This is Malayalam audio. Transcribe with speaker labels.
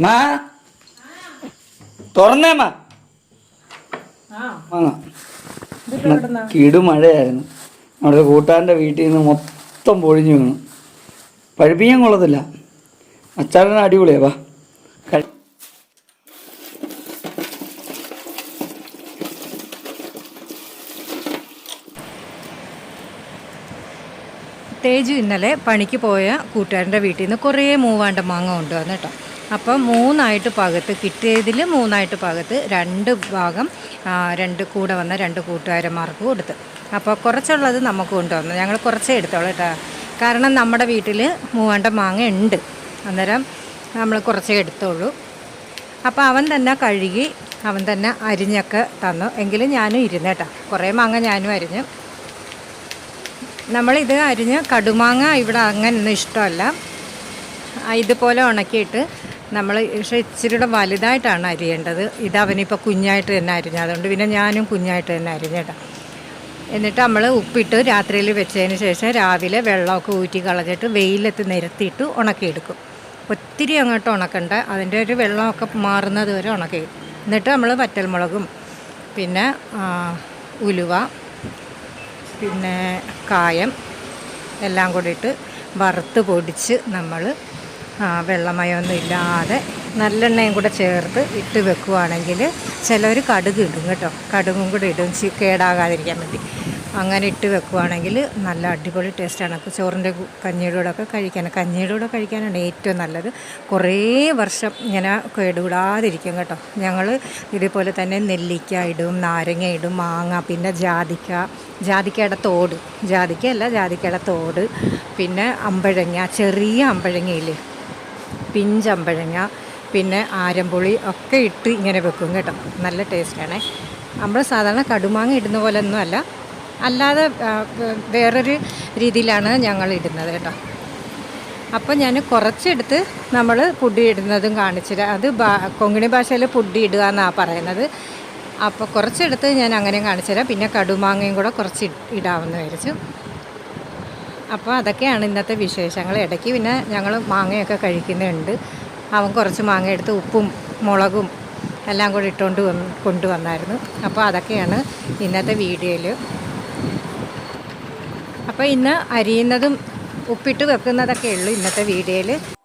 Speaker 1: മാ. തുറന്നേ മാ. വാങ്ങാം. കിടു മഴയായിരുന്നു. നമ്മുടെ കൂട്ടാന്റെ വീട്ടിൽ നിന്ന് മൊത്തം പൊഴിഞ്ഞു വീണു. പഴുപ്പിക്കാൻ കൊള്ളത്തില്ല. അച്ചാടന അടിപൊളിയാ വാ.
Speaker 2: തേജു ഇന്നലെ പണിക്ക് പോയ കൂട്ടുകാരന്റെ വീട്ടിൽ നിന്ന് കുറേ മൂവാണ്ട മാങ്ങ കൊണ്ടുവന്നു കേട്ടോ. അപ്പം മൂന്നായിട്ട് പകത്ത് കിട്ടിയതിൽ മൂന്നായിട്ട് പകത്ത് രണ്ട് ഭാഗം രണ്ട് കൂടെ വന്ന രണ്ട് കൂട്ടുകാരന്മാർക്ക് കൊടുത്ത്. അപ്പോൾ കുറച്ചുള്ളത് നമുക്ക് കൊണ്ടുവന്നു. ഞങ്ങൾ കുറച്ചേ എടുത്തോളൂ കേട്ടോ. കാരണം നമ്മുടെ വീട്ടിൽ മൂവാണ്ട മാങ്ങ ഉണ്ട്. അന്നേരം നമ്മൾ കുറച്ചേ എടുത്തോളൂ. അപ്പോൾ അവൻ തന്നെ കഴുകി അവൻ തന്നെ അരിഞ്ഞൊക്കെ തന്നു. എങ്കിലും ഞാനും ഇരുന്നേട്ടാ കുറേ മാങ്ങ ഞാനും അരിഞ്ഞു. നമ്മളിത് അരിഞ്ഞ് കടുമാങ്ങ ഇവിടെ അങ്ങനെയൊന്നും ഇഷ്ടമല്ല. ഇതുപോലെ ഉണക്കിയിട്ട് നമ്മൾ പക്ഷേ ഇച്ചിരിയുടെ വലുതായിട്ടാണ് അരിയേണ്ടത്. ഇത് അവനിപ്പോൾ കുഞ്ഞായിട്ട് തന്നെ അരിഞ്ഞ അതുകൊണ്ട് പിന്നെ ഞാനും കുഞ്ഞായിട്ട് തന്നെ അരിഞ്ഞേട്ടാ എന്നിട്ട് നമ്മൾ ഉപ്പിട്ട് രാത്രിയിൽ വെച്ചതിന് ശേഷം രാവിലെ വെള്ളമൊക്കെ ഊറ്റി കളഞ്ഞിട്ട് വെയിലത്ത് നിരത്തിയിട്ട് ഉണക്കിയെടുക്കും. ഒത്തിരി അങ്ങോട്ട് ഉണക്കണ്ട. അതിന്റെ ഒരു വെള്ളമൊക്കെ മാറുന്നത് വരെ ഉണക്കി. എന്നിട്ട് നമ്മൾ വറ്റൽമുളകും പിന്നെ ഉലുവ പിന്നെ കായം എല്ലാം കൂടിയിട്ട് വറുത്ത് പൊടിച്ച് നമ്മൾ വെള്ളമയമൊന്നും ഇല്ലാതെ നല്ലെണ്ണയും കൂടെ ചേർത്ത് ഇട്ട് വെക്കുവാണെങ്കിൽ ചിലർ കടുക് ഇടും കേട്ടോ. കടുകും കൂടെ ഇടും. കേടാകാതിരിക്കാൻ വേണ്ടി. അങ്ങനെ ഇട്ട് വെക്കുവാണെങ്കിൽ നല്ല അടിപൊളി ടേസ്റ്റാണ്. ചോറിന്റെ കഞ്ഞിയുടെ കൂടെ ഒക്കെ കഴിക്കാൻ കഞ്ഞിയുടെ കൂടെ കഴിക്കാനാണ് ഏറ്റവും നല്ലത്. കുറേ വർഷം ഇങ്ങനെ കേടുകൂടാതിരിക്കും കേട്ടോ. ഞങ്ങൾ ഇതേപോലെ തന്നെ നെല്ലിക്ക ഇടും നാരങ്ങ ഇടും മാങ്ങ പിന്നെ ജാതിക്ക ജാതിക്കയുടെ തോട്. ജാതിക്കയല്ല ജാതിക്കയുടെ തോട്. പിന്നെ അമ്പഴങ്ങ ചെറിയ അമ്പഴങ്ങയില്ലേ? പിഞ്ചമ്പഴങ്ങ പിന്നെ ആരമ്പുളി ഒക്കെ ഇട്ട് ഇങ്ങനെ വെക്കും കേട്ടോ. നല്ല ടേസ്റ്റാണ് നമ്മൾ സാധാരണ കടുമാങ്ങ ഇടുന്ന പോലെ ഒന്നും അല്ല. അല്ലാതെ വേറൊരു രീതിയിലാണ് ഞങ്ങൾ ഇടുന്നത് കേട്ടോ. അപ്പോൾ ഞാൻ കുറച്ചെടുത്ത് നമ്മൾ പുഡി ഇടുന്നതും കാണിച്ചിട്ട് അത് കൊങ്ങിണി ഭാഷയിൽ പുഡി ഇടുക എന്നാണ് പറയുന്നത്. അപ്പോൾ കുറച്ചെടുത്ത് ഞാൻ അങ്ങനെ കാണിച്ചു തരാം പിന്നെ കടുമാങ്ങയും കൂടെ കുറച്ച് ഇടാമെന്ന് വിചാരിച്ചു. അപ്പോൾ അതൊക്കെയാണ് ഇന്നത്തെ വിശേഷങ്ങൾ. ഇടയ്ക്ക് പിന്നെ ഞങ്ങൾ മാങ്ങയൊക്കെ കഴിക്കുന്നുണ്ട്. അവൻ കുറച്ച് മാങ്ങ എടുത്ത് ഉപ്പും മുളകും എല്ലാം കൂടി ഇട്ടുകൊണ്ട് വന്ന് കൊണ്ടുവന്നായിരുന്നു. അപ്പോൾ അതൊക്കെയാണ് ഇന്നത്തെ വീഡിയോയിൽ. അപ്പോൾ ഇന്ന് അരിയുന്നതും ഉപ്പിട്ട് വെക്കുന്നതൊക്കെ ഉള്ളൂ ഇന്നത്തെ വീഡിയോയിൽ.